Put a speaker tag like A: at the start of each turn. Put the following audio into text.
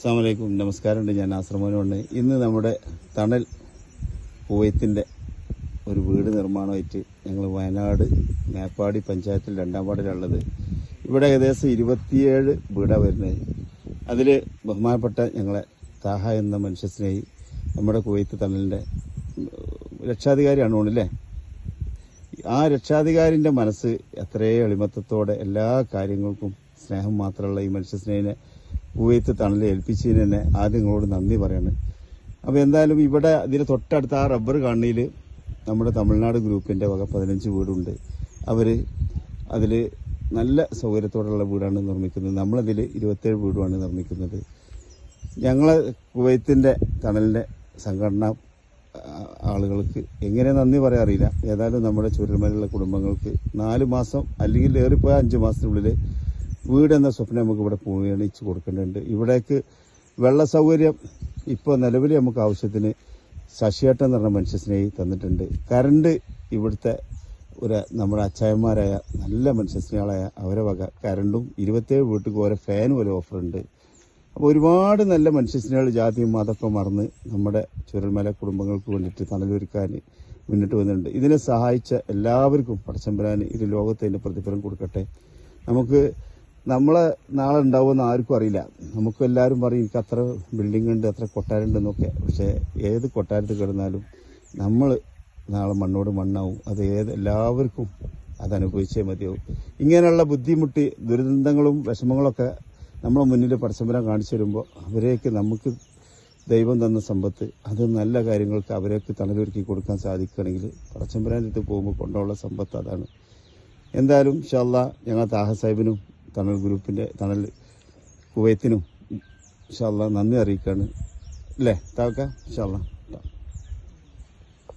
A: അസ്സാമലൈക്കും നമസ്കാരമുണ്ട്. ഞാൻ ആശ്രമനുണ്ട് ഇന്ന് നമ്മുടെ തണൽ പൂയത്തിന്റെ ഒരു വീട് നിർമ്മാണമായിട്ട് ഞങ്ങൾ വയനാട് മേപ്പാടി പഞ്ചായത്തിൽ രണ്ടാം വാർഡിലുള്ളത്. ഇവിടെ ഏകദേശം ഇരുപത്തിയേഴ് വീടാണ് വരുന്നത്. അതിൽ ബഹുമാനപ്പെട്ട ഞങ്ങളെ താഹ എന്ന മനുഷ്യസ്നേഹി നമ്മുടെ കുവൈത്ത് തണലിന്റെ രക്ഷാധികാരിയാണ് തോന്നുന്നില്ലേ? ആ രക്ഷാധികാരിന്റെ മനസ്സ് എത്രയേ എളിമത്തത്തോടെ എല്ലാ കാര്യങ്ങൾക്കും സ്നേഹം മാത്രമുള്ള ഈ മനുഷ്യസ്നേഹിനെ കുവൈത്ത് തണലിൽ ഏൽപ്പിച്ചതിന് തന്നെ ആദ്യം നിങ്ങളോട് നന്ദി പറയാണ്. അപ്പോൾ എന്തായാലും ഇവിടെ ഇതിന് തൊട്ടടുത്ത് ആ റബ്ബർ കണ്ണിയിൽ നമ്മുടെ തമിഴ്നാട് ഗ്രൂപ്പിന്റെ വക പതിനഞ്ച് വീടുണ്ട്. അവർ അതിൽ നല്ല സൗകര്യത്തോടുള്ള വീടാണ് നിർമ്മിക്കുന്നത്. നമ്മളതിൽ ഇരുപത്തേഴ് വീടുമാണ് നിർമ്മിക്കുന്നത്. ഞങ്ങൾ കുവൈത്തിന്റെ തണലിന്റെ സംഘടന ആളുകൾക്ക് എങ്ങനെ നന്ദി പറയാറിയില്ല ഏതായാലും നമ്മുടെ ചുരുമലുള്ള കുടുംബങ്ങൾക്ക് നാല് മാസം അല്ലെങ്കിൽ ഏറിപ്പോയ അഞ്ച് മാസത്തിനുള്ളിൽ വീടെന്ന സ്വപ്നം നമുക്ക് ഇവിടെ പൂണിച്ച് കൊടുക്കേണ്ടതുണ്ട്. ഇവിടേക്ക് വെള്ള സൗകര്യം ഇപ്പോൾ നിലവിൽ നമുക്ക് ആവശ്യത്തിന് ശശിയേട്ടൻ എന്ന് പറഞ്ഞ മനുഷ്യസ്നേഹി തന്നിട്ടുണ്ട്. കറണ്ട് ഇവിടുത്തെ ഒരു നമ്മുടെ അച്ചായന്മാരായ നല്ല മനുഷ്യസ്നേഹികളായ അവരെ വക കറണ്ടും ഇരുപത്തേഴ് വീട്ടിൽ ഓരോ ഫാൻ പോലെ ഓഫറുണ്ട് അപ്പോൾ ഒരുപാട് നല്ല മനുഷ്യസ്നേഹികൾ ജാതിയും മതമൊക്കെ മറന്ന് നമ്മുടെ ചുരൽമല കുടുംബങ്ങൾക്ക് വേണ്ടിയിട്ട് തണലൊരുക്കാൻ മുന്നിട്ട് വന്നിട്ടുണ്ട്. ഇതിനെ സഹായിച്ച എല്ലാവർക്കും പടച്ചമ്പരാൻ ഇത് ലോകത്തതിന്റെ പ്രതിഫലം കൊടുക്കട്ടെ. നമുക്ക് നമ്മളെ നാളെ ഉണ്ടാവുമെന്ന് ആർക്കും അറിയില്ല. നമുക്ക് എല്ലാവരും പറയും എനിക്ക് അത്ര ബിൽഡിംഗ് ഉണ്ട് അത്ര കൊട്ടാരം ഉണ്ടെന്നൊക്കെ പക്ഷേ ഏത് കൊട്ടാരത്തിൽ കിടന്നാലും നമ്മൾ നാളെ മണ്ണോട് മണ്ണാവും. അത് ഏത് എല്ലാവർക്കും അതനുഭവിച്ചേ മതിയാവും. ഇങ്ങനെയുള്ള ബുദ്ധിമുട്ടി ദുരന്തങ്ങളും വിഷമങ്ങളൊക്കെ നമ്മളെ മുന്നിൽ പരസ്പരം കാണിച്ചു തരുമ്പോൾ അവരേക്ക് നമുക്ക് ദൈവം തന്ന സമ്പത്ത് അത് നല്ല കാര്യങ്ങൾക്ക് അവരേക്ക് തണലൊരുക്കി കൊടുക്കാൻ സാധിക്കുകയാണെങ്കിൽ പടച്ചമ്പരാന്റെ പോകുമ്പോൾ കൊണ്ടുള്ള സമ്പത്ത് അതാണ്. എന്തായാലും ഷല്ല ഞങ്ങൾ താഹ സാഹിബിനും തണൽ ഗ്രൂപ്പിന്റെ തണൽ കുവൈത്തിനും ഷല്ല നന്ദി അറിയിക്കുകയാണ് അല്ലേ താക്ക ഷല്ല